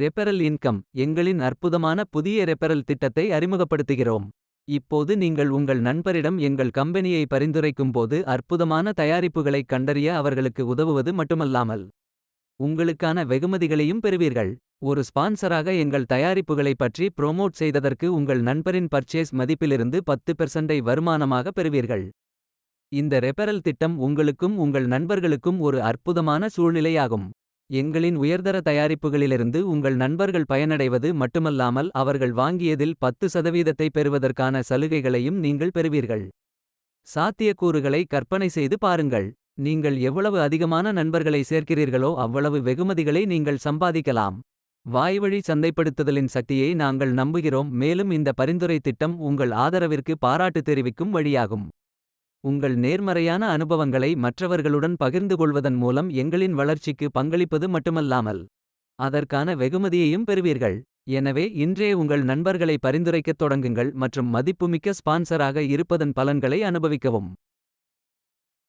ரெபரல் income எங்களின் அற்புதமான புதிய ரெபரல் திட்டத்தை அறிமுகப்படுத்துகிறோம். இப்போது நீங்கள் உங்கள் நண்பரிடம் எங்கள் கம்பெனியை பரிந்துரைக்கும்போது அற்புதமான தயாரிப்புகளைக் கண்டறிய அவர்களுக்கு உதவுவது மட்டுமல்லாமல். உங்களுக்கான வெகுமதிகளையும் பெறுவீர்கள். ஒரு ஸ்பான்சராக எங்கள் தயாரிப்புகளைப் பற்றி ப்ரோமோட் செய்ததற்கு உங்கள் நண்பரின் பர்ச்சேஸ் மதிப்பிலிருந்து பத்து பெர்சண்டை வருமானமாக பெறுவீர்கள். இந்த ரெபரல் திட்டம் உங்களுக்கும் உங்கள் நண்பர்களுக்கும் ஒரு அற்புதமான சூழ்நிலையாகும். எங்களின் உயர்தர தயாரிப்புகளிலிருந்து உங்கள் நண்பர்கள் பயனடைவது மட்டுமல்லாமல் அவர்கள் வாங்கியதில் 10 சதவீதத்தை பெறுவதற்கான சலுகைகளையும் நீங்கள் பெறுவீர்கள். சாத்தியக்கூறுகளை கற்பனை செய்து பாருங்கள். நீங்கள் எவ்வளவு அதிகமான நண்பர்களை சேர்க்கிறீர்களோ அவ்வளவு வெகுமதிகளை நீங்கள் சம்பாதிக்கலாம். வாய்வழி சந்தைப்படுத்துதலின் சக்தியை நாங்கள் நம்புகிறோம் மேலும் இந்த பரிந்துரை திட்டம் உங்கள் ஆதரவிற்கு பாராட்டு தெரிவிக்கும் வழியாகும். உங்கள் நேர்மறையான அனுபவங்களை மற்றவர்களுடன் பகிர்ந்து கொள்வதன் மூலம் எங்களின் வளர்ச்சிக்கு பங்களிப்பது மட்டுமல்லாமல். அதற்கான வெகுமதியையும் பெறுவீர்கள். எனவே இன்றே உங்கள் நண்பர்களை பரிந்துரைக்கத் தொடங்குங்கள் மற்றும் மதிப்புமிக்க ஸ்பான்சராக இருப்பதன் பலன்களை அனுபவிக்கவும்.